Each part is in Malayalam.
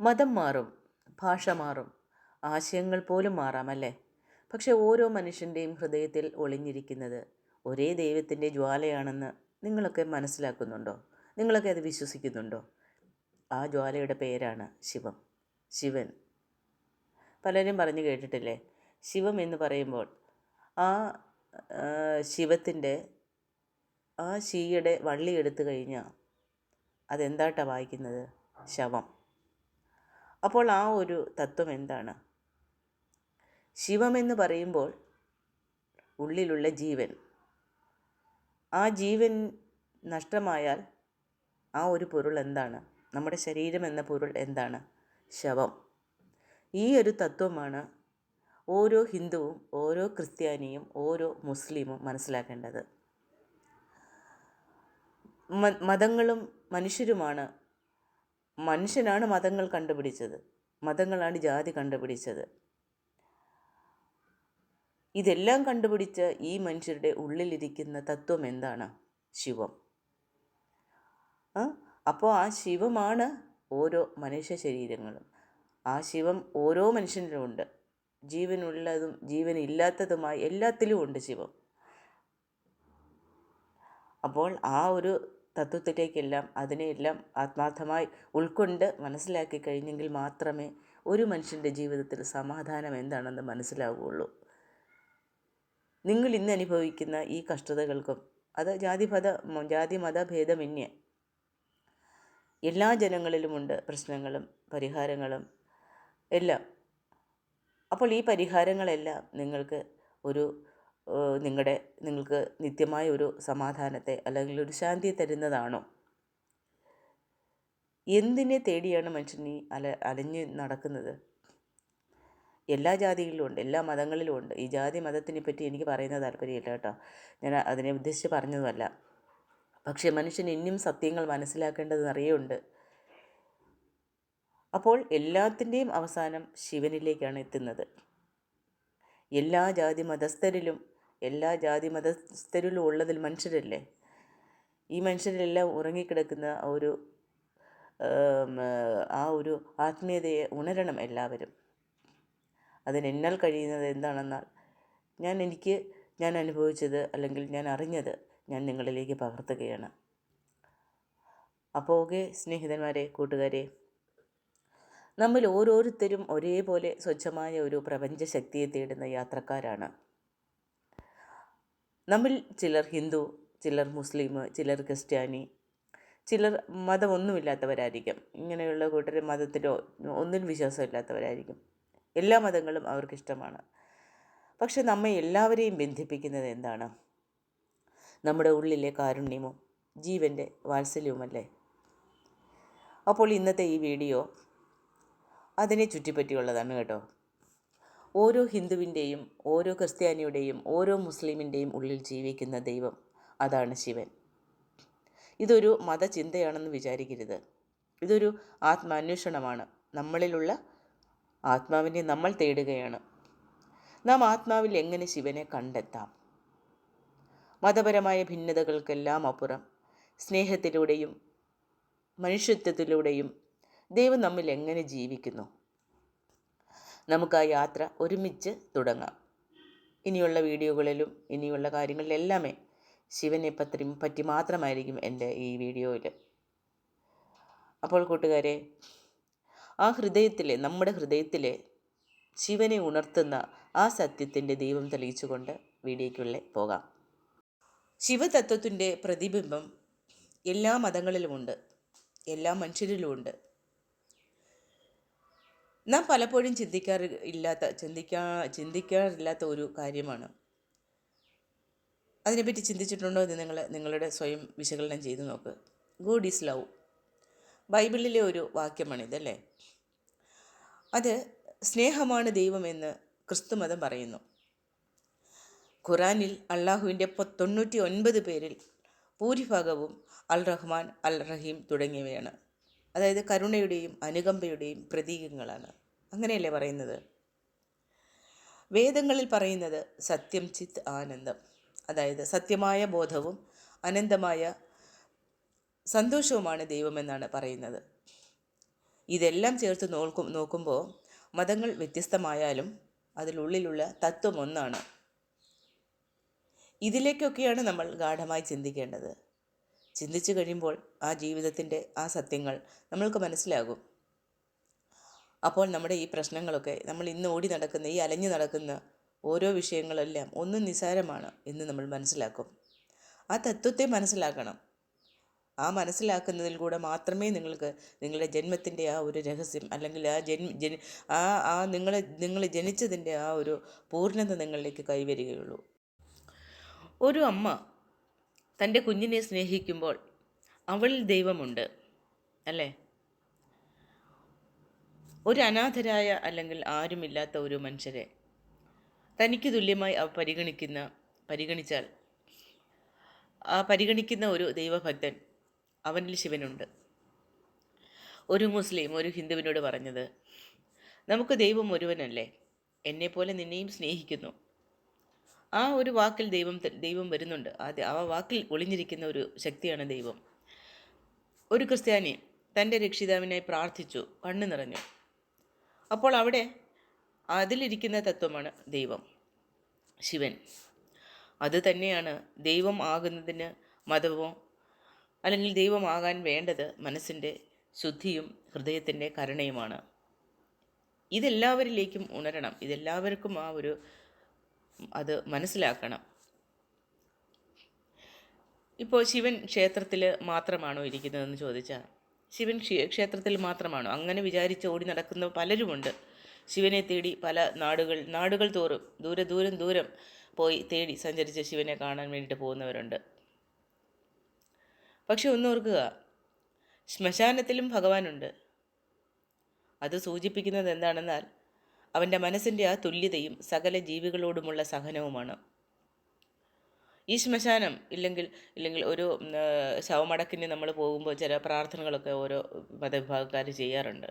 മതം മാറും ഭാഷ മാറും ആശയങ്ങൾ പോലും മാറാം അല്ലേ? പക്ഷെ ഓരോ മനുഷ്യന്റെയും ഹൃദയത്തിൽ ഒളിഞ്ഞിരിക്കുന്നത് ഒരേ ദൈവത്തിന്റെ ജ്വാലയാണെന്ന് നിങ്ങളൊക്കെ മനസ്സിലാക്കുന്നുണ്ടോ? നിങ്ങളൊക്കെ അത് വിശ്വസിക്കുന്നുണ്ടോ? ആ ജ്വാലയുടെ പേരാണ് ശിവം. ശിവൻ. പലരും പറഞ്ഞു കേട്ടിട്ടില്ലേ? ശിവം എന്ന് പറയുമ്പോൾ ആ ശിവത്തിന്റെ ആ ശീയുടെ വള്ളി എടുത്തു കഴിഞ്ഞാൽ അതെന്താട്ടാ വായിക്കുന്നത്? ശവം. അപ്പോൾ ആ ഒരു തത്വം എന്താണ്? ശിവമെന്ന് പറയുമ്പോൾ ഉള്ളിലുള്ള ജീവൻ. ആ ജീവൻ നഷ്ടമായാൽ ആ ഒരു പൊരുൾ എന്താണ്? നമ്മുടെ ശരീരം എന്ന പൊരുൾ എന്താണ്? ശവം. ഈ ഒരു തത്വമാണ് ഓരോ ഹിന്ദുവും ഓരോ ക്രിസ്ത്യാനിയും ഓരോ മുസ്ലിമും മനസ്സിലാക്കേണ്ടത്. മതങ്ങളും മനുഷ്യരുമാണ് മനുഷ്യനാണ് മതങ്ങൾ കണ്ടുപിടിച്ചത്. മതങ്ങളാണ് ജാതി കണ്ടുപിടിച്ചത്. ഇതെല്ലാം കണ്ടുപിടിച്ച ഈ മനുഷ്യരുടെ ഉള്ളിലിരിക്കുന്ന തത്വം എന്താണ്? ശിവം. അപ്പോൾ ആ ശിവമാണ് ഓരോ മനുഷ്യ ശരീരങ്ങളും. ആ ശിവം ഓരോ മനുഷ്യനിലുമുണ്ട് ജീവനുള്ളതും ജീവനില്ലാത്തതുമായി എല്ലാത്തിലും ഉണ്ട് ശിവം. അപ്പോൾ ആ ഒരു തത്വത്തിലേക്കെല്ലാം അതിനെയെല്ലാം ആത്മാർത്ഥമായി ഉൾക്കൊണ്ട് മനസ്സിലാക്കി കഴിഞ്ഞെങ്കിൽ മാത്രമേ ഒരു മനുഷ്യന്റെ ജീവിതത്തിൽ സമാധാനം എന്താണെന്ന് മനസ്സിലാവുകയുള്ളൂ. നിങ്ങൾ ഇന്ന് അനുഭവിക്കുന്ന ഈ കഷ്ടതകൾക്കും അത് ജാതിമത ജാതി മതഭേദമന്യേ എല്ലാ ജനങ്ങളിലുമുണ്ട് പ്രശ്നങ്ങളും പരിഹാരങ്ങളും എല്ലാം. അപ്പോൾ ഈ പരിഹാരങ്ങളെല്ലാം നിങ്ങൾക്ക് ഒരു നിങ്ങളുടെ നിങ്ങൾക്ക് നിത്യമായ ഒരു സമാധാനത്തെ അല്ലെങ്കിൽ ഒരു ശാന്തിയെ തരുന്നതാണോ? എന്തിനെ തേടിയാണ് മനുഷ്യൻ ഈ അല അലഞ്ഞ് നടക്കുന്നത്? എല്ലാ ജാതികളിലും ഉണ്ട് എല്ലാ മതങ്ങളിലും ഉണ്ട്. ഈ ജാതി മതത്തിനെ പറ്റി എനിക്ക് പറയുന്ന താല്പര്യമില്ല കേട്ടോ. ഞാൻ അതിനെ ഉദ്ദേശിച്ച് പറഞ്ഞതുമല്ല. പക്ഷേ മനുഷ്യൻ ഇനിയും സത്യങ്ങൾ മനസ്സിലാക്കേണ്ടത് നിറയുണ്ട് അപ്പോൾ എല്ലാത്തിന്റെയും അവസാനം ശിവനിലേക്കാണ് എത്തുന്നത്. എല്ലാ ജാതി മതസ്ഥരിലും എല്ലാ ജാതി മതസ്ഥരിലും ഉള്ളതിൽ മനുഷ്യരല്ലേ? ഈ മനുഷ്യരെല്ലാം ഉറങ്ങിക്കിടക്കുന്ന ഒരു ആ ഒരു ആത്മീയതയെ ഉണരണം എല്ലാവരും. അതിനെന്നാൽ കഴിയുന്നത് എന്താണെന്നാൽ ഞാൻ എനിക്ക് ഞാൻ അനുഭവിച്ചത് അല്ലെങ്കിൽ ഞാൻ അറിഞ്ഞത് ഞാൻ നിങ്ങളിലേക്ക് പകർത്തുകയാണ്. അപ്പോൾ ഓക്കെ സ്നേഹിതന്മാരെ കൂട്ടുകാരെ നമ്മൾ ഓരോരുത്തരും ഒരേപോലെ സ്വച്ഛമായ ഒരു പ്രപഞ്ചശക്തിയെ തേടുന്ന യാത്രക്കാരാണ്. നമ്മിൽ ചിലർ ഹിന്ദു ചിലർ മുസ്ലിം ചിലർ ക്രിസ്ത്യാനി ചിലർ മതമൊന്നുമില്ലാത്തവരായിരിക്കും. ഇങ്ങനെയുള്ള കൂട്ടർ മതത്തിലോ ഒന്നിനും വിശ്വാസമില്ലാത്തവരായിരിക്കും. എല്ലാ മതങ്ങളും അവർക്കിഷ്ടമാണ് പക്ഷെ നമ്മെ എല്ലാവരെയും ബന്ധിപ്പിക്കുന്നത് എന്താണ്? നമ്മുടെ ഉള്ളിലെ കാരുണ്യമോ ജീവന്റെ വാത്സല്യവുമല്ലേ അപ്പോൾ ഇന്നത്തെ ഈ വീഡിയോ അതിനെ ചുറ്റിപ്പറ്റിയുള്ളതാണ് കേട്ടോ. ഓരോ ഹിന്ദുവിന്റെയും ഓരോ ക്രിസ്ത്യാനിയുടെയും ഓരോ മുസ്ലിമിന്റെയും ഉള്ളിൽ ജീവിക്കുന്ന ദൈവം അതാണ് ശിവൻ. ഇതൊരു മതചിന്തയാണെന്ന് വിചാരിക്കരുത്. ഇതൊരു ആത്മാന്വേഷണമാണ്. നമ്മളിലുള്ള ആത്മാവിനെ നമ്മൾ തേടുകയാണ്. നാം ആത്മാവിൽ എങ്ങനെ ശിവനെ കണ്ടെത്താം? മതപരമായ ഭിന്നതകൾക്കെല്ലാം അപ്പുറം സ്നേഹത്തിലൂടെയും മനുഷ്യത്വത്തിലൂടെയും ദൈവം നമ്മിൽ എങ്ങനെ ജീവിക്കുന്നു? നമുക്ക് ആ യാത്ര ഒരുമിച്ച് തുടങ്ങാം. ഇനിയുള്ള വീഡിയോകളിലും ഇനിയുള്ള കാര്യങ്ങളിലെല്ലാമേ ശിവനെ പറ്റി പറ്റി മാത്രമായിരിക്കും എന്റെ ഈ വീഡിയോയിൽ അപ്പോൾ കൂട്ടുകാരെ ആ ഹൃദയത്തിലെ നമ്മുടെ ഹൃദയത്തിലെ ശിവനെ ഉണർത്തുന്ന ആ സത്യത്തിന്റെ ദൈവം തെളിയിച്ചുകൊണ്ട് വീഡിയോയ്ക്കുള്ളിൽ പോകാം. ശിവതത്വത്തിന്റെ പ്രതിബിംബം എല്ലാ മതങ്ങളിലുമുണ്ട് എല്ലാ മനുഷ്യരിലുമുണ്ട്. നാം പലപ്പോഴും ചിന്തിക്കാറ് ഇല്ലാത്ത ചിന്തിക്കാ ചിന്തിക്കാറില്ലാത്ത ഒരു കാര്യമാണ്. അതിനെപ്പറ്റി ചിന്തിച്ചിട്ടുണ്ടോ എന്ന് നിങ്ങൾ നിങ്ങളുടെ സ്വയം വിശകലനം ചെയ്തു നോക്ക്. ഗോഡ് ഈസ് ലവ് ബൈബിളിലെ ഒരു വാക്യമാണിതല്ലേ? അത് സ്നേഹമാണ് ദൈവമെന്ന് ക്രിസ്തുമതം പറയുന്നു. ഖുറാനിൽ അള്ളാഹുവിന്റെ തൊണ്ണൂറ്റി ഒൻപത് പേരിൽ ഭൂരിഭാഗവും അൽ റഹ്മാൻ അൽ റഹീം തുടങ്ങിയവയാണ്. അതായത് കരുണയുടെയും അനുകമ്പയുടെയും പ്രതീകങ്ങളാണ്. അങ്ങനെയല്ലേ പറയുന്നത്? വേദങ്ങളിൽ പറയുന്നത് സത്യം ചിത്ത് ആനന്ദം. അതായത് സത്യമായ ബോധവും അനന്തമായ സന്തോഷവുമാണ് ദൈവമെന്നാണ് പറയുന്നത്. ഇതെല്ലാം ചേർത്ത് നോക്കും നോക്കുമ്പോൾ മതങ്ങൾ വ്യത്യസ്തമായാലും അതിലുള്ളിലുള്ള തത്വം ഒന്നാണ്. ഇതിലേക്കൊക്കെയാണ് നമ്മൾ ഗാഠമായി ചിന്തിക്കേണ്ടത്. ചിന്തിച്ചു കഴിയുമ്പോൾ ആ ജീവിതത്തിന്റെ ആ സത്യങ്ങൾ നമ്മൾക്ക് മനസ്സിലാകും. അപ്പോൾ നമ്മുടെ ഈ പ്രശ്നങ്ങളൊക്കെ നമ്മൾ ഇന്ന് ഓടി നടക്കുന്ന ഈ അലഞ്ഞു നടക്കുന്ന ഓരോ വിഷയങ്ങളെല്ലാം ഒന്നും നിസാരമാണ് എന്ന് നമ്മൾ മനസ്സിലാക്കും. ആ തത്വത്തെ മനസ്സിലാക്കണം. ആ മനസ്സിലാക്കുന്നതിൽ കൂടെ മാത്രമേ നിങ്ങൾക്ക് നിങ്ങളുടെ ജന്മത്തിന്റെ ആ ഒരു രഹസ്യം അല്ലെങ്കിൽ ആ ജന്മ ജനി ആ ആ നിങ്ങളെ നിങ്ങൾ ജനിച്ചതിന്റെ ആ ഒരു പൂർണത നിങ്ങളിലേക്ക് കൈവരികയുള്ളൂ. ഒരു അമ്മ തന്റെ കുഞ്ഞിനെ സ്നേഹിക്കുമ്പോൾ അവളിൽ ദൈവമുണ്ട് അല്ലേ? ഒരു അനാഥരായ അല്ലെങ്കിൽ ആരുമില്ലാത്ത ഒരു മനുഷ്യരെ തനിക്ക് തുല്യമായി അവ പരിഗണിക്കുന്ന പരിഗണിച്ചാൽ ആ പരിഗണിക്കുന്ന ഒരു ദൈവഭക്തൻ അവനിൽ ശിവനുണ്ട്. ഒരു മുസ്ലിം ഒരു ഹിന്ദുവിനോട് പറഞ്ഞത് നമുക്ക് ദൈവം ഒരുവനല്ലേ? എന്നെപ്പോലെ നിന്നെയും സ്നേഹിക്കുന്നു. ആ ഒരു വാക്കിൽ ദൈവം ദൈവം വരുന്നുണ്ട്. അത് ആ വാക്കിൽ ഒളിഞ്ഞിരിക്കുന്ന ഒരു ശക്തിയാണ് ദൈവം. ഒരു ക്രിസ്ത്യാനി തന്റെ രക്ഷിതാവിനായി പ്രാർത്ഥിച്ചു കണ്ണു നിറഞ്ഞു. അപ്പോൾ അവിടെ അതിലിരിക്കുന്ന തത്വമാണ് ദൈവം ശിവൻ. അത് തന്നെയാണ് ദൈവം ആകുന്നതിന് മതവും അല്ലെങ്കിൽ ദൈവമാകാൻ വേണ്ടത് മനസ്സിന്റെ ശുദ്ധിയും ഹൃദയത്തിന്റെ കരുണയുമാണ്. ഇതെല്ലാവരിലേക്കും ഉണരണം. ഇതെല്ലാവർക്കും ആ ഒരു അത് മനസ്സിലാക്കണം. ഇപ്പോൾ ശിവൻ ക്ഷേത്രത്തിൽ മാത്രമാണോ ഇരിക്കുന്നതെന്ന് ചോദിച്ചാൽ ശിവൻ ക്ഷേത്രത്തിൽ മാത്രമാണോ? അങ്ങനെ വിചാരിച്ച് ഓടി നടക്കുന്ന പലരുമുണ്ട്. ശിവനെ തേടി പല നാടുകൾ നാടുകൾ തോറും ദൂരെ ദൂരം ദൂരം പോയി തേടി സഞ്ചരിച്ച് ശിവനെ കാണാൻ വേണ്ടിയിട്ട് പോകുന്നവരുണ്ട്. പക്ഷെ ഒന്നോർക്കുക ശ്മശാനത്തിലും ഭഗവാനുണ്ട്. അത് സൂചിപ്പിക്കുന്നത് എന്താണെന്നാൽ അവന്റെ ആ തുല്യതയും സകല ജീവികളോടുമുള്ള സഹനവുമാണ്. ഈ ശ്മശാനം ഇല്ലെങ്കിൽ ഇല്ലെങ്കിൽ ഒരു ശവമടക്കിന് നമ്മൾ പോകുമ്പോൾ ചില പ്രാർത്ഥനകളൊക്കെ ഓരോ മതവിഭാഗക്കാർ ചെയ്യാറുണ്ട്.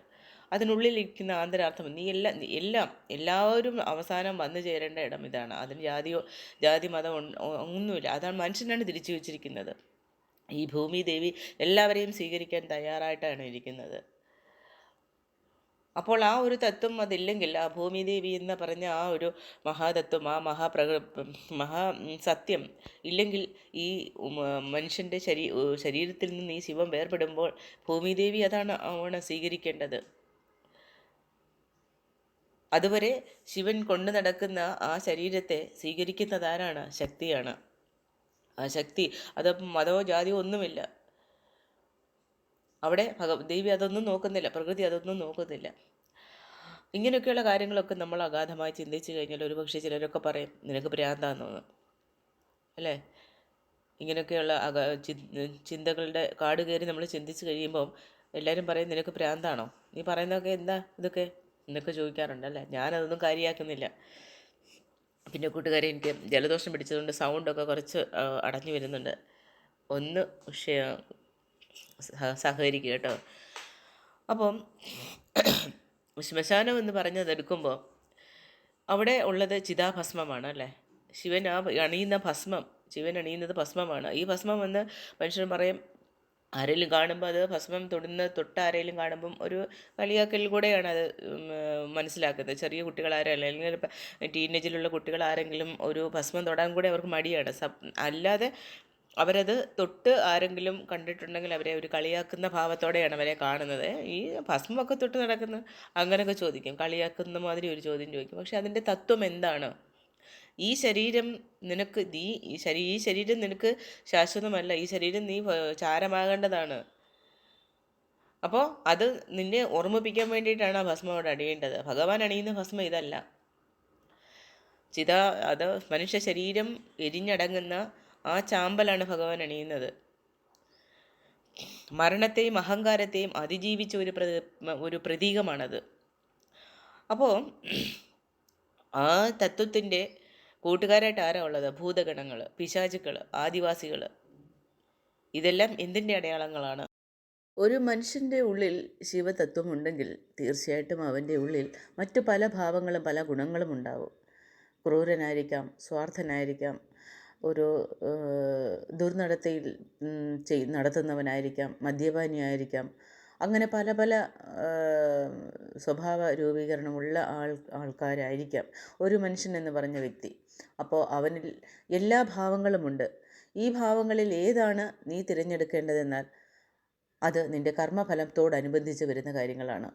അതിനുള്ളിലിരിക്കുന്ന ആന്തരാർത്ഥം നീ എല്ലാം എല്ലാം എല്ലാവരും അവസാനം വന്നു ചേരേണ്ട ഇടം ഇതാണ്. അതിന് ജാതിയോ ജാതി മതം ഒന്നുമില്ല. അതാണ് മനുഷ്യനാണ് തിരിച്ചു വച്ചിരിക്കുന്നത്. ഈ ഭൂമി ദേവി എല്ലാവരെയും സ്വീകരിക്കാൻ തയ്യാറായിട്ടാണ് ഇരിക്കുന്നത്. അപ്പോൾ ആ ഒരു തത്വം അതില്ലെങ്കിൽ ആ ഭൂമിദേവി എന്ന് പറഞ്ഞ ആ ഒരു മഹാതത്വം ആ മഹാപ്രക മഹാ സത്യം ഇല്ലെങ്കിൽ ഈ മനുഷ്യന്റെ ശരീ ശരീരത്തിൽ നിന്ന് ഈ ശിവം വേർപെടുമ്പോൾ ഭൂമിദേവി അതാണ് ആണ് സ്വീകരിക്കേണ്ടത്. അതുവരെ ശിവൻ കൊണ്ടു നടക്കുന്ന ആ ശരീരത്തെ സ്വീകരിക്കുന്നതാരാണ് ശക്തിയാണ്. ആ ശക്തി അത് മതമോ ജാതിയോ ഒന്നുമില്ല. അവിടെ ദേവി അതൊന്നും നോക്കുന്നില്ല പ്രകൃതി അതൊന്നും നോക്കുന്നില്ല. ഇങ്ങനെയൊക്കെയുള്ള കാര്യങ്ങളൊക്കെ നമ്മൾ അഗാധമായി ചിന്തിച്ചു കഴിഞ്ഞാൽ ഒരുപക്ഷെ ചിലരൊക്കെ പറയും നിനക്ക് ഭ്രാന്താന്ന് അല്ലേ? ഇങ്ങനെയൊക്കെയുള്ള അക ചിന്തകളുടെ കാട് കയറി നമ്മൾ ചിന്തിച്ച് കഴിയുമ്പം എല്ലാവരും പറയും നിനക്ക് ഭ്രാന്താണോ? നീ പറയുന്നതൊക്കെ എന്താ ഇതൊക്കെ? എന്നൊക്കെ ചോദിക്കാറുണ്ട് അല്ലേ? ഞാനതൊന്നും കാര്യമാക്കുന്നില്ല പിന്നെ കൂട്ടുകാരെ എനിക്ക് ജലദോഷം പിടിച്ചതുകൊണ്ട് സൗണ്ടൊക്കെ കുറച്ച് അടഞ്ഞു വരുന്നുണ്ട്. ഒന്ന് സഹകരിക്കുക കേട്ടോ. അപ്പം ശ്മശാനം എന്ന് പറഞ്ഞത് എടുക്കുമ്പോൾ അവിടെ ഉള്ളത് ചിതാഭസ്മമാണ് അല്ലേ? ശിവൻ ആ അണിയുന്ന ഭസ്മം ശിവൻ അണിയുന്നത് ഭസ്മമാണ്. ഈ ഭസ്മം എന്ന് മനുഷ്യർ പറയും ആരെങ്കിലും കാണുമ്പോൾ അത് ഭസ്മം തൊടുന്ന തൊട്ട് ആരെങ്കിലും കാണുമ്പം ഒരു കളിയാക്കലിൽ കൂടെയാണ് അത് മനസ്സിലാക്കുന്നത്. ചെറിയ കുട്ടികളാരും അല്ലെങ്കിൽ ടീനേജിലുള്ള കുട്ടികൾ ആരെങ്കിലും ഒരു ഭസ്മം തൊടാൻ കൂടെ അവർക്ക് മടിയാണ്. അല്ലാതെ അവരത് തൊട്ട് ആരെങ്കിലും കണ്ടിട്ടുണ്ടെങ്കിൽ അവരെ ഒരു കളിയാക്കുന്ന ഭാവത്തോടെയാണ് അവരെ കാണുന്നത്. ഈ ഭസ്മമൊക്കെ തൊട്ട് നടക്കുന്ന അങ്ങനെയൊക്കെ ചോദിക്കും. കളിയാക്കുന്ന മാതിരി ഒരു ചോദ്യം ചോദിക്കും. പക്ഷെ അതിന്റെ തത്വം എന്താണ്? ഈ ശരീരം നിനക്ക് നീ ഈ ശരീ ഈ ശരീരം നിനക്ക് ശാശ്വതമല്ല. ഈ ശരീരം നീ ചാരമാകേണ്ടതാണ്. അപ്പോൾ അത് നിന്നെ ഓർമ്മിപ്പിക്കാൻ വേണ്ടിയിട്ടാണ് ആ ഭസ്മം അവിടെ അണിയേണ്ടത്. ഭഗവാൻ അണിയുന്ന ഭസ്മം ഇതല്ല. ചിത അത് മനുഷ്യ ശരീരം എരിഞ്ഞടങ്ങുന്ന ആ ചാമ്പലാണ് ഭഗവാൻ അണിയുന്നത്. മരണത്തെയും അഹങ്കാരത്തെയും അതിജീവിച്ച ഒരു ഒരു പ്രതീകമാണത്. അപ്പോൾ ആ തത്വത്തിന്റെ കൂട്ടുകാരായിട്ട് ആരാ ഉള്ളത്? ഭൂതഗണങ്ങൾ പിശാചുക്കൾ ആദിവാസികൾ ഇതെല്ലാം എന്തിന്റെ അടയാളങ്ങളാണ്? ഒരു മനുഷ്യന്റെ ഉള്ളിൽ ശിവതത്വമുണ്ടെങ്കിൽ തീർച്ചയായിട്ടും അവന്റെ ഉള്ളിൽ മറ്റു പല ഭാവങ്ങളും പല ഗുണങ്ങളും ഉണ്ടാവും. ക്രൂരനായിരിക്കാം സ്വാർത്ഥനായിരിക്കാം ഒരു ദുർനടത്തയിൽ ചെയ് നടത്തുന്നവനായിരിക്കാം മദ്യപാനിയായിരിക്കാം. അങ്ങനെ പല പല സ്വഭാവ രൂപീകരണമുള്ള ആൾ ആൾക്കാരായിരിക്കാം ഒരു മനുഷ്യൻ എന്ന് പറഞ്ഞ വ്യക്തി. അപ്പോൾ അവനിൽ എല്ലാ ഭാവങ്ങളുമുണ്ട്. ഈ ഭാവങ്ങളിൽ ഏതാണ് നീ തിരഞ്ഞെടുക്കേണ്ടതെന്നാൽ അത് നിന്റെ കർമ്മഫലത്തോടനുബന്ധിച്ച് വരുന്ന കാര്യങ്ങളാണ്.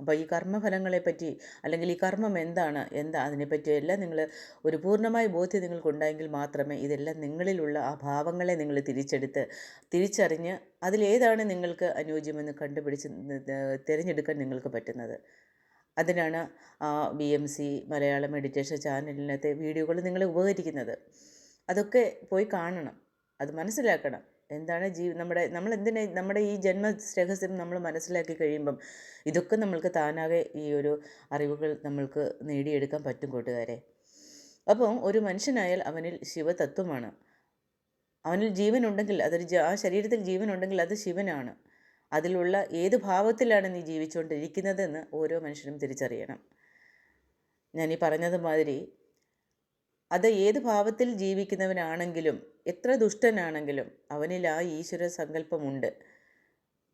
അപ്പോൾ ഈ കർമ്മഫലങ്ങളെപ്പറ്റി അല്ലെങ്കിൽ ഈ കർമ്മം എന്താണ് എന്താ അതിനെപ്പറ്റി എല്ലാം നിങ്ങൾ ഒരു പൂർണമായ ബോധ്യം നിങ്ങൾക്കുണ്ടായെങ്കിൽ മാത്രമേ ഇതെല്ലാം നിങ്ങളിലുള്ള ആ ഭാവങ്ങളെ നിങ്ങൾ തിരിച്ചെടുത്ത് തിരിച്ചറിഞ്ഞ് അതിലേതാണ് നിങ്ങൾക്ക് അനുയോജ്യമെന്ന് കണ്ടുപിടിച്ച് തിരഞ്ഞെടുക്കാൻ നിങ്ങൾക്ക് പറ്റുന്നത്. അതിനാണ് B M C Malayalam meditation ചാനലിനകത്തെ വീഡിയോകൾ നിങ്ങളെ ഉപകരിക്കുന്നത്. അതൊക്കെ പോയി കാണണം അത് മനസ്സിലാക്കണം. എന്താണ് ജീവി നമ്മുടെ നമ്മൾ എന്തിനെ നമ്മുടെ ഈ ജന്മ രഹസ്യം നമ്മൾ മനസ്സിലാക്കി കഴിയുമ്പം ഇതൊക്കെ നമ്മൾക്ക് താനാകെ ഈ ഒരു അറിവുകൾ നമ്മൾക്ക് നേടിയെടുക്കാൻ പറ്റും കൂട്ടുകാരെ. അപ്പം ഒരു മനുഷ്യനായാൽ അവനിൽ ശിവതത്വമാണ്. അവനിൽ ജീവനുണ്ടെങ്കിൽ അതൊരു ആ ശരീരത്തിൽ ജീവനുണ്ടെങ്കിൽ അത് ശിവനാണ്. അതിലുള്ള ഏത് ഭാവത്തിലാണ് നീ ജീവിച്ചുകൊണ്ടിരിക്കുന്നതെന്ന് ഓരോ മനുഷ്യനും തിരിച്ചറിയണം. ഞാൻ ഈ പറഞ്ഞത് മാതിരി അത് ഏത് ഭാവത്തിൽ ജീവിക്കുന്നവനാണെങ്കിലും എത്ര ദുഷ്ടനാണെങ്കിലും അവനിൽ ആ ഈശ്വര സങ്കല്പമുണ്ട്.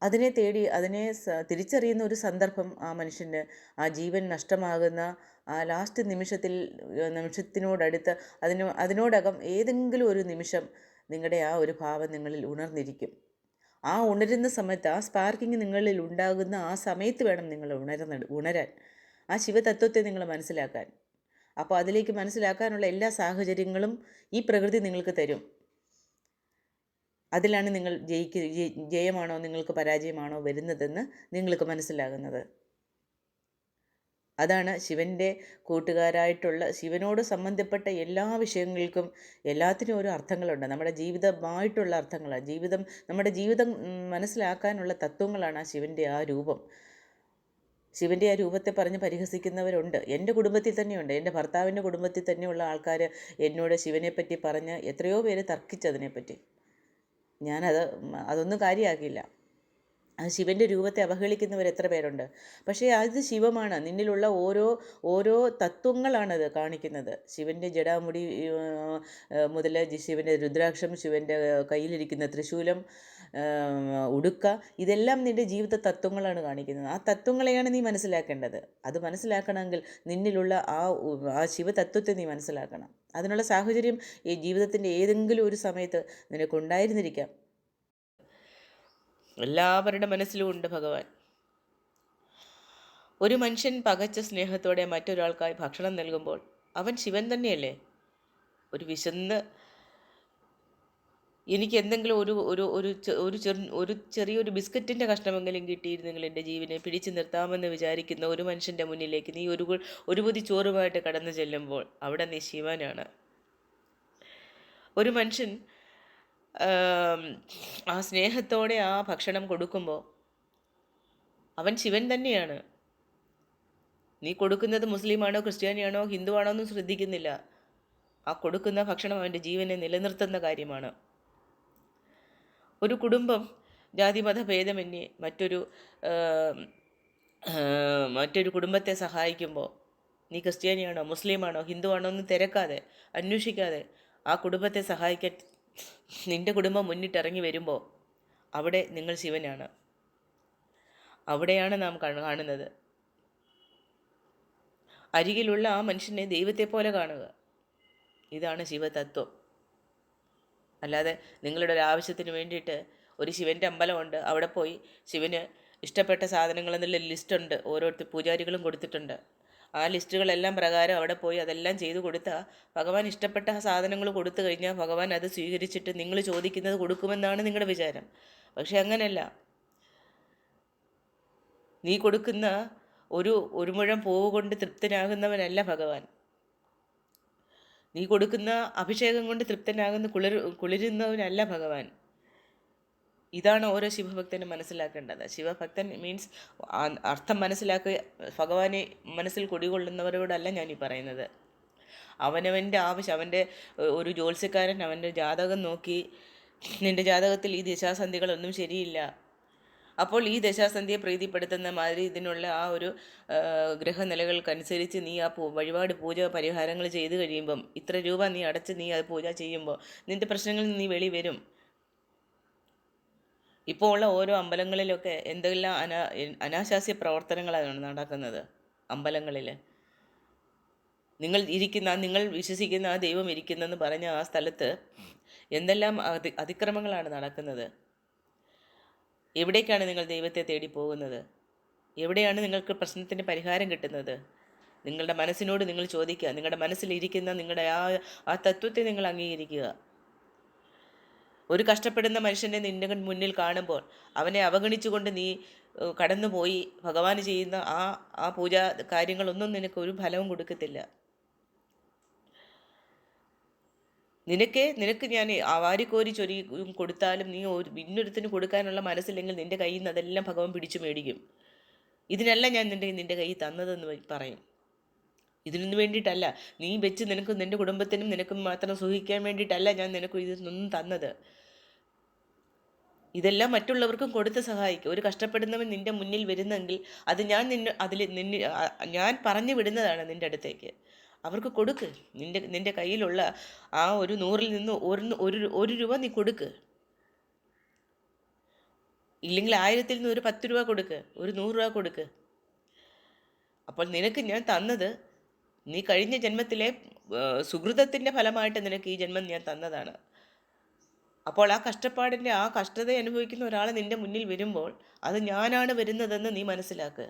അതിനെ തേടി അതിനെ തിരിച്ചറിയുന്ന ഒരു സന്ദർഭം ആ മനുഷ്യന് ആ ജീവൻ നഷ്ടമാകുന്ന ആ ലാസ്റ്റ് നിമിഷത്തിൽ നിമിഷത്തിനോടടുത്ത് അതിന് അതിനോടകം ഏതെങ്കിലും ഒരു നിമിഷം നിങ്ങളുടെ ആ ഒരു ഭാവം നിങ്ങളിൽ ഉണർന്നിരിക്കും. ആ ഉണരുന്ന സമയത്ത് ആ സ്പാർക്കിങ് നിങ്ങളിൽ ഉണ്ടാകുന്ന ആ സമയത്ത് വേണം നിങ്ങൾ ഉണരുന്ന ഉണരാൻ. ആ ശിവതത്വത്തെ നിങ്ങൾ മനസ്സിലാക്കാൻ. അപ്പോൾ അതിലേക്ക് മനസ്സിലാക്കാനുള്ള എല്ലാ സാഹചര്യങ്ങളും ഈ പ്രകൃതി നിങ്ങൾക്ക് തരും. അതിലാണ് നിങ്ങൾ ജയിക്ക് ജയമാണോ നിങ്ങൾക്ക് പരാജയമാണോ വരുന്നതെന്ന് നിങ്ങൾക്ക് മനസ്സിലാകുന്നത്. അതാണ് ശിവന്റെ കൂട്ടുകാരായിട്ടുള്ള ശിവനോട് സംബന്ധപ്പെട്ട എല്ലാ വിഷയങ്ങൾക്കും എല്ലാത്തിനും ഒരു അർത്ഥങ്ങളുണ്ട്. നമ്മുടെ ജീവിതമായിട്ടുള്ള അർത്ഥങ്ങളാണ്. ജീവിതം നമ്മുടെ ജീവിതം മനസ്സിലാക്കാനുള്ള തത്വങ്ങളാണ് ആ ശിവന്റെ ആ രൂപം. ശിവന്റെ ആ രൂപത്തെ പറഞ്ഞ് പരിഹസിക്കുന്നവരുണ്ട്. എന്റെ കുടുംബത്തിൽ തന്നെയുണ്ട്. എന്റെ ഭർത്താവിന്റെ കുടുംബത്തിൽ തന്നെയുള്ള ആൾക്കാർ എന്നോട് ശിവനെപ്പറ്റി പറഞ്ഞ് എത്രയോ പേര് തർക്കിച്ചതിനെപ്പറ്റി. ഞാനത് അതൊന്നും കാര്യമാക്കിയില്ല അത് ശിവന്റെ രൂപത്തെ അവഹേളിക്കുന്നവർ എത്ര പേരുണ്ട്? പക്ഷേ അത് ശിവമാണ്. നിന്നിലുള്ള ഓരോ ഓരോ തത്വങ്ങളാണത് കാണിക്കുന്നത്. ശിവന്റെ ജടാമുടി മുതൽ ശിവന്റെ രുദ്രാക്ഷം ശിവന്റെ കയ്യിലിരിക്കുന്ന ത്രിശൂലം ഉടുക്ക ഇതെല്ലാം നിന്റെ ജീവിത തത്വങ്ങളാണ് കാണിക്കുന്നത്. ആ തത്വങ്ങളെയാണ് നീ മനസ്സിലാക്കേണ്ടത്. അത് മനസ്സിലാക്കണമെങ്കിൽ നിന്നിലുള്ള ആ ആ ശിവതത്വത്തെ നീ മനസ്സിലാക്കണം. അതിനുള്ള സാഹചര്യം ഈ ജീവിതത്തിന്റെ ഏതെങ്കിലും ഒരു സമയത്ത് നിനക്കുണ്ടായിരുന്നിരിക്കാം. എല്ലാവരുടെ മനസ്സിലും ഉണ്ട് ഭഗവാൻ. ഒരു മനുഷ്യൻ പകച്ച സ്നേഹത്തോടെ മറ്റൊരാൾക്കായി ഭക്ഷണം നൽകുമ്പോൾ അവൻ ശിവൻ തന്നെയല്ലേ? ഒരു വിശന്ന് എനിക്ക് എന്തെങ്കിലും ഒരു ഒരു ഒരു ഒരു ചെറു ഒരു ചെറിയൊരു ബിസ്ക്കറ്റിന്റെ കഷ്ണമെങ്കിലും കിട്ടിയിരുന്നെങ്കിൽ എന്റെ ജീവനെ പിടിച്ചു നിർത്താമെന്ന് വിചാരിക്കുന്ന ഒരു മനുഷ്യന്റെ മുന്നിലേക്ക് നീ ഒരു ഒരു പൊതി ചോറുമായിട്ട് കടന്നു ചെല്ലുമ്പോൾ അവിടെ നീ ശിവനാണ്. ഒരു മനുഷ്യൻ ആ സ്നേഹത്തോടെ ആ ഭക്ഷണം കൊടുക്കുമ്പോൾ അവൻ ശിവൻ തന്നെയാണ്. നീ കൊടുക്കുന്നത് മുസ്ലിമാണോ ക്രിസ്ത്യാനിയാണോ ഹിന്ദുവാണോ എന്നും ശ്രദ്ധിക്കുന്നില്ല. ആ കൊടുക്കുന്ന ഭക്ഷണം അവന്റെ ജീവനെ നിലനിർത്തുന്ന കാര്യമാണ്. ഒരു കുടുംബം ജാതിമത ഭേദമന്യേ മറ്റൊരു മറ്റൊരു കുടുംബത്തെ സഹായിക്കുമ്പോൾ നീ ക്രിസ്ത്യാനിയാണോ മുസ്ലിമാണോ ഹിന്ദുവാണോ എന്ന് തിരക്കാതെ അന്വേഷിക്കാതെ ആ കുടുംബത്തെ സഹായിക്ക നിന്റെ കുടുംബം മുന്നിട്ടിറങ്ങി വരുമ്പോൾ അവിടെ നിങ്ങൾ ശിവനാണ്. അവിടെയാണ് നാം കാണുന്നത്. അരികിലുള്ള ആ മനുഷ്യനെ ദൈവത്തെ പോലെ കാണുക. ഇതാണ് ശിവതത്വം. അല്ലാതെ നിങ്ങളുടെ ഒരു ആവശ്യത്തിന് വേണ്ടിയിട്ട് ഒരു ശിവന്റെ അമ്പലമുണ്ട്. അവിടെ പോയി ശിവന് ഇഷ്ടപ്പെട്ട സാധനങ്ങൾ എന്നുള്ള ലിസ്റ്റുണ്ട് ഓരോരുത്തർ പൂജാരികളും കൊടുത്തിട്ടുണ്ട്. ആ ലിസ്റ്റുകളെല്ലാം പ്രകാരം അവിടെ പോയി അതെല്ലാം ചെയ്തു കൊടുത്താൽ ഭഗവാൻ ഇഷ്ടപ്പെട്ട സാധനങ്ങൾ കൊടുത്തു കഴിഞ്ഞാൽ ഭഗവാൻ അത് സ്വീകരിച്ചിട്ട് നിങ്ങൾ ചോദിക്കുന്നത് കൊടുക്കുമെന്നാണ് നിങ്ങളുടെ വിചാരം. പക്ഷെ അങ്ങനെയല്ല. നീ കൊടുക്കുന്ന ഒരു ഒരു മുഴം പൂവ് കൊണ്ട് തൃപ്തനാകുന്നവനല്ല ഭഗവാൻ. നീ കൊടുക്കുന്ന അഭിഷേകം കൊണ്ട് തൃപ്തനാകുന്ന കുളിർ കുളിരുന്നവനല്ല ഭഗവാൻ. ഇതാണ് ഓരോ ശിവഭക്തനും മനസ്സിലാക്കേണ്ടത്. ശിവഭക്തൻ മീൻസ് അർത്ഥം മനസ്സിലാക്കുക ഭഗവാനെ മനസ്സിൽ കുടികൊള്ളുന്നവരോടല്ല ഞാൻ ഈ പറയുന്നത്. അവനവന്റെ ആവശ്യം അവന്റെ ഒരു ജ്യോത്സ്യക്കാരൻ അവന്റെ ജാതകം നോക്കി നിന്റെ ജാതകത്തിൽ ഈ ദിശാസന്ധികളൊന്നും ശരിയില്ല. അപ്പോൾ ഈ ദശാസന്ധിയെ പ്രീതിപ്പെടുത്തുന്ന മാതിരി ഇതിനുള്ള ആ ഒരു ഗ്രഹനിലകൾക്കനുസരിച്ച് നീ ആ വഴിപാട് പൂജ പരിഹാരങ്ങൾ ചെയ്ത് കഴിയുമ്പം ഇത്ര രൂപ നീ അടച്ച് നീ അത് പൂജ ചെയ്യുമ്പോൾ നിന്റെ പ്രശ്നങ്ങളിൽ നീ വെളി വരും. ഇപ്പോൾ ഉള്ള ഓരോ അമ്പലങ്ങളിലൊക്കെ എന്തെല്ലാം അനാ അനാശാസ്യ പ്രവർത്തനങ്ങളാണ് നടക്കുന്നത് അമ്പലങ്ങളിൽ. നിങ്ങൾ ഇരിക്കുന്ന നിങ്ങൾ വിശ്വസിക്കുന്ന ആ ദൈവം ഇരിക്കുന്നെന്ന് പറഞ്ഞ ആ സ്ഥലത്ത് എന്തെല്ലാം അതി അതിക്രമങ്ങളാണ് നടക്കുന്നത്? എവിടേക്കാണ് നിങ്ങൾ ദൈവത്തെ തേടി പോകുന്നത്? എവിടെയാണ് നിങ്ങൾക്ക് പ്രശ്നത്തിന് പരിഹാരം കിട്ടുന്നത്? നിങ്ങളുടെ മനസ്സിനോട് നിങ്ങൾ ചോദിക്കുക. നിങ്ങളുടെ മനസ്സിലിരിക്കുന്ന നിങ്ങളുടെ ആ ആ തത്വത്തെ നിങ്ങൾ അംഗീകരിക്കുക. ഒരു കഷ്ടപ്പെടുന്ന മനുഷ്യനെ നിന്റെ മുന്നിൽ കാണുമ്പോൾ അവനെ അവഗണിച്ചുകൊണ്ട് നീ കടന്നുപോയി. ഭഗവാൻ ചെയ്യുന്ന ആ ആ പൂജാ കാര്യങ്ങളൊന്നും നിനക്ക് ഒരു ഫലവും കൊടുക്കത്തില്ല. നിനക്ക് നിനക്ക് ഞാൻ വാരിക്കോരി ചൊരി കൊടുത്താലും നീ ഒരു ഇന്നൊരുത്തിന് കൊടുക്കാനുള്ള മനസ്സില്ലെങ്കിൽ നിന്റെ കയ്യിൽ നിന്ന് അതെല്ലാം ഭഗവാൻ പിടിച്ചു മേടിക്കും. ഇതിനല്ല ഞാൻ നിന്റെ നിന്റെ കയ്യിൽ തന്നതെന്ന് പറയും. ഇതിനൊന്നും വേണ്ടിയിട്ടല്ല. നീ വെച്ച് നിനക്ക് നിന്റെ കുടുംബത്തിനും നിനക്കും മാത്രം സുഖിക്കാൻ വേണ്ടിയിട്ടല്ല ഞാൻ നിനക്ക് ഇതൊന്നും തന്നത്. ഇതെല്ലാം മറ്റുള്ളവർക്കും കൊടുത്ത് സഹായിക്കും. ഒരു കഷ്ടപ്പെടുന്നവൻ നിന്റെ മുന്നിൽ വരുന്നെങ്കിൽ അത് ഞാൻ നിന്നെ അതിൽ നിന്നെ ഞാൻ പറഞ്ഞു വിടുന്നതാണ് നിന്റെ അടുത്തേക്ക്. അവർക്ക് കൊടുക്ക്. നിന്റെ നിന്റെ കയ്യിലുള്ള ആ ഒരു നൂറിൽ നിന്ന് ഒരു ഒരു ഒരു രൂപ നീ കൊടുക്ക്. ഇല്ലെങ്കിൽ ആയിരത്തിൽ നിന്ന് ഒരു പത്ത് രൂപ കൊടുക്ക്. ഒരു നൂറ് രൂപ കൊടുക്ക്. അപ്പോൾ നിനക്ക് ഞാൻ തന്നത് നീ കഴിഞ്ഞ ജന്മത്തിലെ സുഹൃതത്തിന്റെ ഫലമായിട്ട് നിനക്ക് ഈ ജന്മം ഞാൻ തന്നതാണ്. അപ്പോൾ ആ കഷ്ടപ്പാടിന്റെ ആ കഷ്ടത അനുഭവിക്കുന്ന ഒരാൾ നിന്റെ മുന്നിൽ വരുമ്പോൾ അത് ഞാനാണ് വരുന്നതെന്ന് നീ മനസ്സിലാക്കുക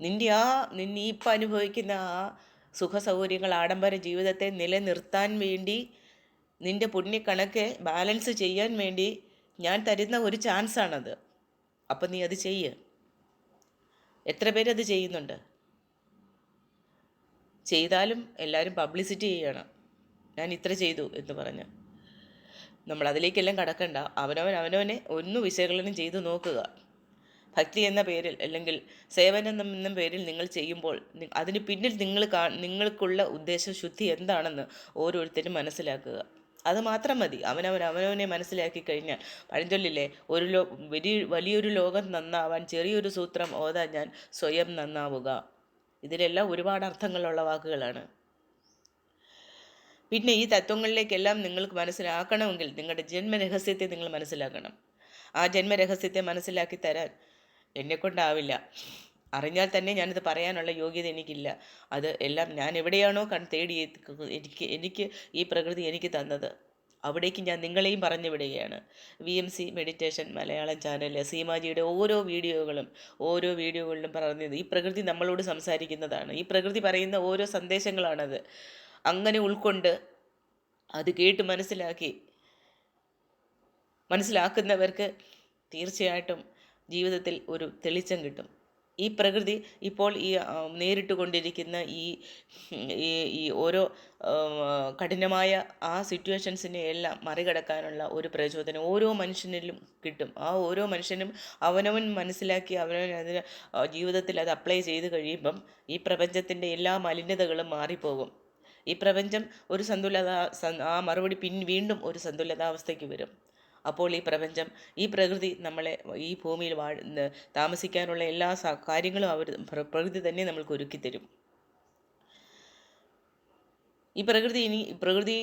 നിന്റെ ആ നീ ഇപ്പം അനുഭവിക്കുന്ന ആ സുഖ സൗകര്യങ്ങൾ ആഡംബര ജീവിതത്തെ നിലനിർത്താൻ വേണ്ടി നിന്റെ പുണ്യക്കണക്ക് ബാലൻസ് ചെയ്യാൻ വേണ്ടി ഞാൻ തരുന്ന ഒരു ചാൻസാണത്. അപ്പം നീ അത് ചെയ്യ്. എത്ര പേരത് ചെയ്യുന്നുണ്ട്? ചെയ്താലും എല്ലാവരും പബ്ലിസിറ്റി ചെയ്യണം. ഞാൻ ഇത്ര ചെയ്തു എന്ന് പറഞ്ഞ്. നമ്മൾ അതിലേക്കെല്ലാം കടക്കണ്ട. അവനവൻ അവനവനെ ഒന്ന് വിശകലനം ചെയ്തു നോക്കുക. ഭക്തി എന്ന പേരിൽ അല്ലെങ്കിൽ സേവനം എന്ന പേരിൽ നിങ്ങൾ ചെയ്യുമ്പോൾ അതിന് പിന്നിൽ നിങ്ങൾ കാ നിങ്ങൾക്കുള്ള ഉദ്ദേശശുദ്ധി എന്താണെന്ന് ഓരോരുത്തരും മനസ്സിലാക്കുക. അത് മാത്രം മതി. അവനവൻ അവനവനെ മനസ്സിലാക്കി കഴിഞ്ഞാൽ പഴഞ്ചൊല്ലില്ലേ ഒരു ലോ വലിയ വലിയൊരു ലോകം നന്നാവാൻ ചെറിയൊരു സൂത്രം ഓതാൻ ഞാൻ സ്വയം നന്നാവുക. ഇതിലെല്ലാം ഒരുപാട് അർത്ഥങ്ങളുള്ള വാക്കുകളാണ്. പിന്നെ ഈ തത്വങ്ങളിലേക്കെല്ലാം നിങ്ങൾക്ക് മനസ്സിലാക്കണമെങ്കിൽ നിങ്ങളുടെ ജന്മരഹസ്യത്തെ നിങ്ങൾ മനസ്സിലാക്കണം. ആ ജന്മരഹസ്യത്തെ മനസ്സിലാക്കി തരാൻ എന്നെക്കൊണ്ടാവില്ല. അറിഞ്ഞാൽ തന്നെ ഞാനിത് പറയാനുള്ള യോഗ്യത എനിക്കില്ല. അത് എല്ലാം ഞാൻ എവിടെയാണോ കൺ തേടി എനിക്ക് എനിക്ക് ഈ പ്രകൃതി എനിക്ക് തന്നത്. അവിടേക്ക് ഞാൻ നിങ്ങളെയും പറഞ്ഞു വിടുകയാണ്. V M C meditation Malayalam channel സീമാജിയുടെ ഓരോ വീഡിയോകളും ഓരോ വീഡിയോകളിലും പറഞ്ഞത് ഈ പ്രകൃതി നമ്മളോട് സംസാരിക്കുന്നതാണ്. ഈ പ്രകൃതി പറയുന്ന ഓരോ സന്ദേശങ്ങളാണത്. അങ്ങനെ ഉൾക്കൊണ്ട് അത് കേട്ട് മനസ്സിലാക്കി മനസ്സിലാക്കുന്നവർക്ക് തീർച്ചയായിട്ടും ജീവിതത്തിൽ ഒരു തെളിച്ചം കിട്ടും. ഈ പ്രകൃതി ഇപ്പോൾ ഈ നേരിട്ട് കൊണ്ടിരിക്കുന്ന ഈ ഈ ഓരോ കഠിനമായ ആ സിറ്റുവേഷൻസിനെ എല്ലാം മറികടക്കാനുള്ള ഒരു പ്രചോദനം ഓരോ മനുഷ്യനിലും കിട്ടും. ആ ഓരോ മനുഷ്യനും അവനവൻ മനസ്സിലാക്കി അവനവൻ അതിന് ജീവിതത്തിൽ അത് അപ്ലൈ ചെയ്ത് കഴിയുമ്പം ഈ പ്രപഞ്ചത്തിന്റെ എല്ലാ മലിനതകളും മാറിപ്പോകും. ഈ പ്രപഞ്ചം ഒരു സന്തുലിത ആ മറുപടി പിൻ വീണ്ടും ഒരു സന്തുലിതാവസ്ഥയ്ക്ക് വരും. അപ്പോൾ ഈ പ്രപഞ്ചം ഈ പ്രകൃതി നമ്മളെ ഈ ഭൂമിയിൽ വാ താമസിക്കാനുള്ള എല്ലാ കാര്യങ്ങളും അവർ പ്രകൃതി തന്നെ നമ്മൾക്ക് ഒരുക്കിത്തരും ഈ പ്രകൃതി ഇനി പ്രകൃതി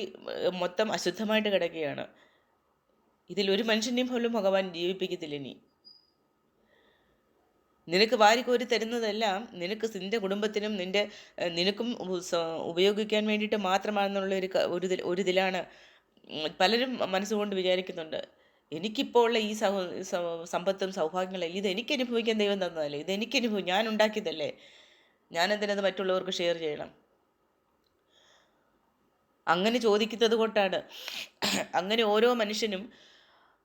മൊത്തം അശുദ്ധമായിട്ട് കിടക്കുകയാണ്. ഇതിൽ ഒരു മനുഷ്യനെയും പോലും ഭഗവാൻ ജീവിപ്പിക്കത്തില്ല ഇനി. നിനക്ക് വാരിക്കോരി തരുന്നതെല്ലാം നിനക്ക് നിന്റെ കുടുംബത്തിനും നിന്റെ നിനക്കും ഉപയോഗിക്കാൻ വേണ്ടിയിട്ട് മാത്രമാണെന്നുള്ള ഒരു ഒരു ഇതിലാണ് പലരും മനസ്സുകൊണ്ട് വിചാരിക്കുന്നുണ്ട് എനിക്കിപ്പോൾ ഉള്ള ഈ സമ്പത്തും സൗഭാഗ്യങ്ങളും ഇത് എനിക്ക് അനുഭവിക്കാൻ ദൈവം തന്നതല്ലേ? ഇത് എനിക്ക് അനുഭവം ഞാൻ ഉണ്ടാക്കിയതല്ലേ? ഞാനെന്തിനത് മറ്റുള്ളവർക്ക് ഷെയർ ചെയ്യണം? അങ്ങനെ ചോദിക്കുന്നത് കൊണ്ടാണ് അങ്ങനെ ഓരോ മനുഷ്യനും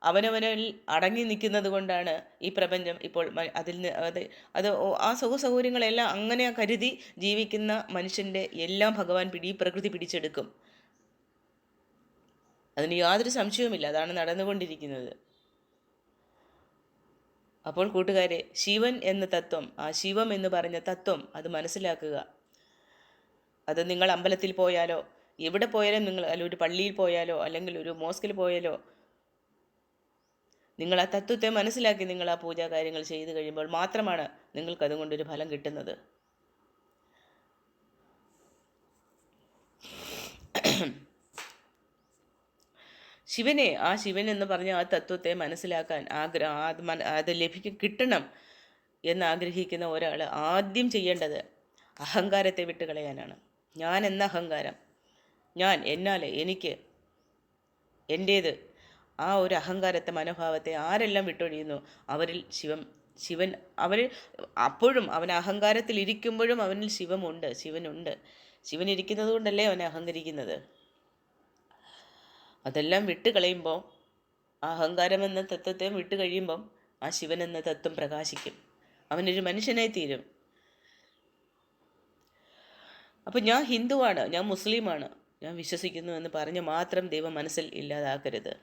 അവനവനിൽ അടങ്ങി നിൽക്കുന്നത് കൊണ്ടാണ് ഈ പ്രപഞ്ചം ഇപ്പോൾ അതിൽ നിന്ന് അത് അത് ആ സുഖ സൗകര്യങ്ങളെല്ലാം അങ്ങനെ കരുതി ജീവിക്കുന്ന മനുഷ്യന്റെ എല്ലാം ഭഗവാൻ പിടി പ്രകൃതി പിടിച്ചെടുക്കും. അതിന് യാതൊരു സംശയവുമില്ല. അതാണ് നടന്നുകൊണ്ടിരിക്കുന്നത്. അപ്പോൾ കൂട്ടുകാരെ ശിവൻ എന്ന തത്വം ആ ശിവം എന്ന് പറഞ്ഞ തത്വം അത് മനസ്സിലാക്കുക. അത് നിങ്ങൾ അമ്പലത്തിൽ പോയാലോ എവിടെ പോയാലും നിങ്ങൾ അല്ല ഒരു പള്ളിയിൽ പോയാലോ അല്ലെങ്കിൽ ഒരു മോസ്കിൽ പോയാലോ നിങ്ങൾ ആ തത്വത്തെ മനസ്സിലാക്കി നിങ്ങൾ ആ പൂജാ കാര്യങ്ങൾ ചെയ്തു കഴിയുമ്പോൾ മാത്രമാണ് നിങ്ങൾക്ക് അതുകൊണ്ടൊരു ഫലം കിട്ടുന്നത്. ശിവനെ ആ ശിവൻ എന്ന് പറഞ്ഞ ആ തത്വത്തെ മനസ്സിലാക്കാൻ ആഗ്രഹം അത് മന- അത് ലഭിക്ക കിട്ടണം എന്നാഗ്രഹിക്കുന്ന ഒരാൾ ആദ്യം ചെയ്യേണ്ടത് അഹങ്കാരത്തെ വിട്ടുകളയാനാണ് ഞാൻ എന്ന അഹങ്കാരം? ഞാൻ എന്നാൽ എനിക്ക് എന്റേത് ആ ഒരു അഹങ്കാരത്തെ മനോഭാവത്തെ ആരെല്ലാം വിട്ടൊഴിയുന്നു? അവരിൽ ശിവം ശിവൻ അവർ അപ്പോഴും അവൻ അഹങ്കാരത്തിൽ ഇരിക്കുമ്പോഴും അവനിൽ ശിവമുണ്ട് ശിവനുണ്ട്. ശിവൻ ഇരിക്കുന്നത് കൊണ്ടല്ലേ അവൻ അഹങ്കരിക്കുന്നത്? അതെല്ലാം വിട്ട് കളയുമ്പോൾ ആ അഹങ്കാരം എന്ന തത്വത്തെ വിട്ട് കഴിയുമ്പം ആ ശിവൻ എന്ന തത്വം പ്രകാശിക്കും. അവനൊരു മനുഷ്യനായി തീരും. അപ്പം ഞാൻ ഹിന്ദുവാണ് ഞാൻ മുസ്ലിമാണ് ഞാൻ വിശ്വസിക്കുന്നു എന്ന് പറഞ്ഞ് മാത്രം ദൈവം മനസ്സിൽ ഇല്ലാതാക്കരുത്.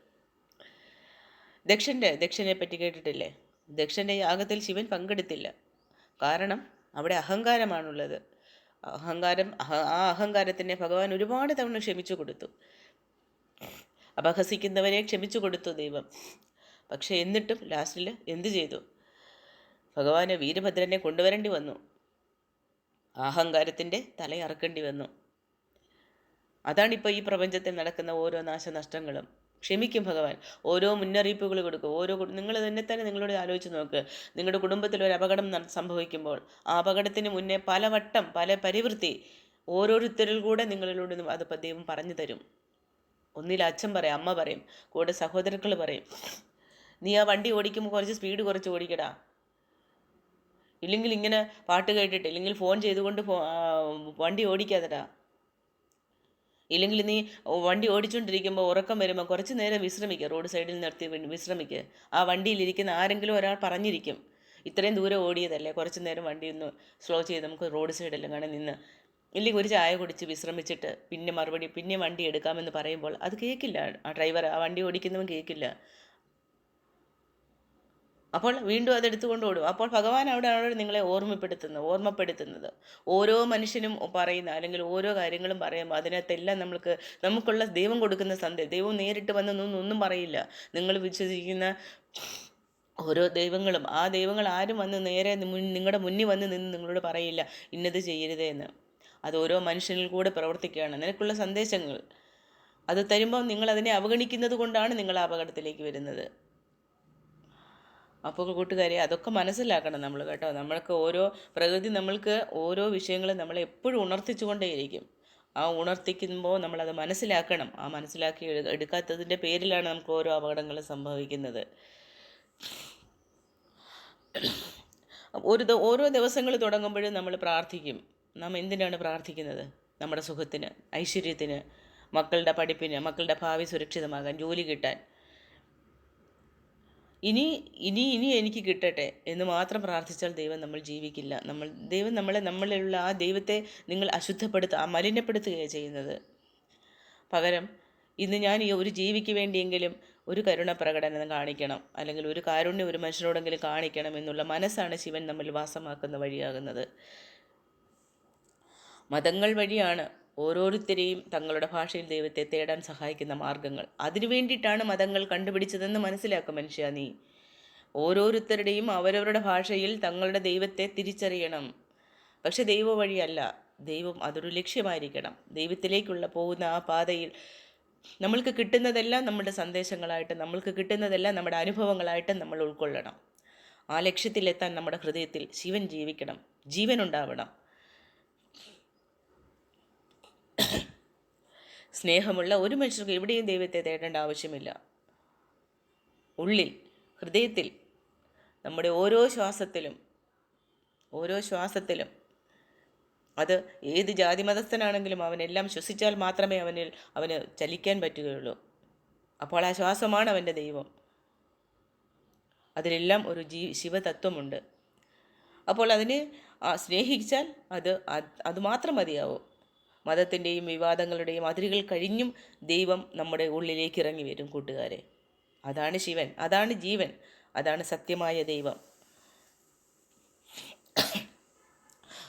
ദക്ഷന്റെ ദക്ഷനെ പറ്റി കേട്ടിട്ടില്ലേ? ദക്ഷന്റെ യാഗത്തിൽ ശിവൻ പങ്കെടുത്തില്ല. കാരണം അവിടെ അഹങ്കാരമാണുള്ളത്. അഹങ്കാരം ആ അഹങ്കാരത്തിനെ ഭഗവാൻ ഒരുപാട് തവണ ക്ഷമിച്ചു കൊടുത്തു. അപഹസിക്കുന്നവരെ ക്ഷമിച്ചു കൊടുത്തു ദൈവം. പക്ഷേ എന്നിട്ടും ലാസ്റ്റിൽ എന്ത് ചെയ്തു? ഭഗവാന് വീരഭദ്രനെ കൊണ്ടുവരേണ്ടി വന്നു. അഹങ്കാരത്തിന്റെ തലയറക്കേണ്ടി വന്നു. അതാണിപ്പോൾ ഈ പ്രപഞ്ചത്തിൽ നടക്കുന്ന ഓരോ നാശനഷ്ടങ്ങളും. ക്ഷമിക്കും ഭഗവാൻ. ഓരോ മുന്നറിയിപ്പുകൾ കൊടുക്കും. ഓരോ നിങ്ങൾ തന്നെ തന്നെ നിങ്ങളോട് ആലോചിച്ച് നോക്ക്. നിങ്ങളുടെ കുടുംബത്തിൽ ഒരു അപകടം സംഭവിക്കുമ്പോൾ ആ അപകടത്തിന് മുന്നേ പലവട്ടം പല പരിവൃത്തി ഓരോരുത്തരിൽ കൂടെ നിങ്ങളിലൂടെ അത് ദൈവം പറഞ്ഞു തരും. ഒന്നിൽ അച്ഛൻ പറയും അമ്മ പറയും കൂടെ സഹോദരങ്ങൾ പറയും നീ ആ വണ്ടി ഓടിക്കുമ്പോൾ കുറച്ച് സ്പീഡ് കുറച്ച് ഓടിക്കടാ. ഇല്ലെങ്കിൽ ഇങ്ങനെ പാട്ട് കേട്ടിട്ട് ഇല്ലെങ്കിൽ ഫോൺ ചെയ്തുകൊണ്ട് വണ്ടി ഓടിക്കാതെടാ. ഇല്ലെങ്കിൽ നീ വണ്ടി ഓടിച്ചുകൊണ്ടിരിക്കുമ്പോൾ ഉറക്കം വരുമ്പോൾ കുറച്ച് നേരം വിശ്രമിക്കുക റോഡ് സൈഡിൽ നിർത്തി വിശ്രമിക്കുക ആ വണ്ടിയിലിരിക്കുന്ന ആരെങ്കിലും ഒരാൾ പറഞ്ഞിരിക്കും ഇത്രയും ദൂരം ഓടിയതല്ലേ കുറച്ച് നേരം വണ്ടി ഒന്ന് സ്ലോ ചെയ്ത് നമുക്ക് റോഡ് സൈഡിലും കാണാൻ നിന്ന് ഇല്ലെങ്കിൽ ഒരു ചായ കുടിച്ച് വിശ്രമിച്ചിട്ട് പിന്നെ മറുപടി പിന്നെ വണ്ടി എടുക്കാമെന്ന് പറയുമ്പോൾ അത് കേൾക്കില്ല ആ ഡ്രൈവർ ആ വണ്ടി ഓടിക്കുന്നവൻ കേൾക്കില്ല അപ്പോൾ വീണ്ടും അത് എടുത്തുകൊണ്ട് ഓടും. അപ്പോൾ ഭഗവാൻ അവിടെയാണ് നിങ്ങളെ ഓർമ്മപ്പെടുത്തുന്നത് ഓർമ്മപ്പെടുത്തുന്നത്. ഓരോ മനുഷ്യനും പറയുന്ന അല്ലെങ്കിൽ ഓരോ കാര്യങ്ങളും പറയുമ്പോൾ അതിനകത്തെല്ലാം നമ്മൾക്ക് നമുക്കുള്ള ദൈവം കൊടുക്കുന്ന സന്ദേശം ദൈവം നേരിട്ട് വന്നൊന്നും ഒന്നും പറയില്ല. നിങ്ങൾ വിശ്വസിക്കുന്ന ഓരോ ദൈവങ്ങളും ആ ദൈവങ്ങൾ ആരും വന്ന് നേരെ നിങ്ങളുടെ മുന്നിൽ വന്ന് നിന്ന് നിങ്ങളോട് പറയില്ല. ഇന്നത് ചെയ്യരുതേ എന്ന്. അത് ഓരോ മനുഷ്യനിൽ കൂടെ പ്രവർത്തിക്കുകയാണ്. നിനക്കുള്ള സന്ദേശങ്ങൾ അത് തരുമ്പോൾ നിങ്ങൾ അതിനെ അവഗണിക്കുന്നത് കൊണ്ടാണ് നിങ്ങൾ അപകടത്തിലേക്ക് വരുന്നത്. അപ്പോൾ കൂട്ടുകാരെ അതൊക്കെ മനസ്സിലാക്കണം നമ്മൾ കേട്ടോ. നമ്മൾക്ക് ഓരോ പ്രകൃതി നമ്മൾക്ക് ഓരോ വിഷയങ്ങളും നമ്മളെ എപ്പോഴും ഉണർത്തിച്ചുകൊണ്ടേയിരിക്കും. ആ ഉണർത്തിക്കുമ്പോൾ നമ്മളത് മനസ്സിലാക്കണം. ആ മനസ്സിലാക്കി എടു- എടുക്കാത്തതിന്റെ പേരിലാണ് നമുക്ക് ഓരോ അപകടങ്ങൾ സംഭവിക്കുന്നത്. ഒരു ഓരോ ദിവസങ്ങൾ തുടങ്ങുമ്പോഴും നമ്മൾ പ്രാർത്ഥിക്കും. നാം എന്തിനാണ് പ്രാർത്ഥിക്കുന്നത്? നമ്മുടെ സുഖത്തിന് ഐശ്വര്യത്തിന് മക്കളുടെ പഠിപ്പിന് മക്കളുടെ ഭാവി സുരക്ഷിതമാകാൻ ജോലി കിട്ടാൻ. ഇനി ഇനി ഇനി എനിക്ക് കിട്ടട്ടെ എന്ന് മാത്രം പ്രാർത്ഥിച്ചാൽ ദൈവം നമ്മൾ ജീവിക്കില്ല. നമ്മൾ ദൈവം നമ്മളെ നമ്മളിലുള്ള ആ ദൈവത്തെ നിങ്ങൾ അശുദ്ധപ്പെടുത്തുക മലിനപ്പെടുത്തുകയാണ് ചെയ്യുന്നത്. പകരം ഇന്ന് ഞാൻ ഈ ഒരു ജീവിക്ക് വേണ്ടിയെങ്കിലും ഒരു കരുണ പ്രകടനം കാണിക്കണം. അല്ലെങ്കിൽ ഒരു കാരുണ്യം ഒരു മനുഷ്യനോടെങ്കിലും കാണിക്കണം എന്നുള്ള മനസ്സാണ് ശിവൻ നമ്മൾ വാസമാക്കുന്ന വഴിയാകുന്നത്. മതങ്ങൾ വഴിയാണ് ഓരോരുത്തരെയും തങ്ങളുടെ ഭാഷയിൽ ദൈവത്തെ തേടാൻ സഹായിക്കുന്ന മാർഗങ്ങൾ. അതിനു വേണ്ടിയിട്ടാണ് മതങ്ങൾ കണ്ടുപിടിച്ചതെന്ന് മനസ്സിലാക്കും മനുഷ്യ നീ. ഓരോരുത്തരുടെയും അവരവരുടെ ഭാഷയിൽ തങ്ങളുടെ ദൈവത്തെ തിരിച്ചറിയണം. പക്ഷെ ദൈവ വഴിയല്ല. ദൈവം അതൊരു ലക്ഷ്യമായിരിക്കണം. ദൈവത്തിലേക്കുള്ള പോകുന്ന ആ പാതയിൽ നമ്മൾക്ക് കിട്ടുന്നതെല്ലാം നമ്മുടെ സന്ദേശങ്ങളായിട്ട് നമ്മൾക്ക് കിട്ടുന്നതെല്ലാം നമ്മുടെ അനുഭവങ്ങളായിട്ട് നമ്മൾ ഉൾക്കൊള്ളണം. ആ ലക്ഷ്യത്തിലെത്താൻ നമ്മുടെ ഹൃദയത്തിൽ ശിവൻ ജീവിക്കണം. ജീവനുണ്ടാവണം. സ്നേഹമുള്ള ഒരു മനുഷ്യർക്ക് എവിടെയും ദൈവത്തെ തേടേണ്ട ആവശ്യമില്ല. ഉള്ളിൽ ഹൃദയത്തിൽ നമ്മുടെ ഓരോ ശ്വാസത്തിലും ഓരോ ശ്വാസത്തിലും അത് ഏത് ജാതി മതസ്ഥനാണെങ്കിലും അവനെല്ലാം ശ്വസിച്ചാൽ മാത്രമേ അവനിൽ അവന് ചലിക്കാൻ പറ്റുകയുള്ളൂ. അപ്പോൾ ആ ശ്വാസമാണ് അവന്റെ ദൈവം. അതിലെല്ലാം ഒരു ജീ ശിവതത്വമുണ്ട്. അപ്പോൾ അതിനെ സ്നേഹിച്ചാൽ അത് അത് മാത്രം മതിയാവും. മതത്തിന്റെയും വിവാദങ്ങളുടെയും അതിരുകൾ കഴിഞ്ഞും ദൈവം നമ്മുടെ ഉള്ളിലേക്ക് ഇറങ്ങി വരും കൂട്ടുകാരെ. അതാണ് ശിവൻ അതാണ് ജീവൻ അതാണ് സത്യമായ ദൈവം.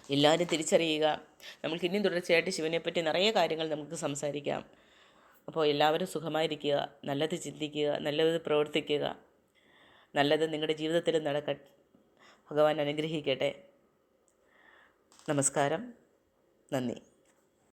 എല്ലാവരും തിരിച്ചറിയുക. നമുക്ക് ഇനിയും തുടർച്ചയായിട്ട് ശിവനെപ്പറ്റി നിറയെ കാര്യങ്ങൾ നമുക്ക് സംസാരിക്കാം. അപ്പോൾ എല്ലാവരും സുഖമായിരിക്കുക നല്ലത് ചിന്തിക്കുക നല്ലത് പ്രവർത്തിക്കുക. നല്ലത് നിങ്ങളുടെ ജീവിതത്തിൽ നടക്ക ഭഗവാൻ അനുഗ്രഹിക്കട്ടെ. നമസ്കാരം. നന്ദി.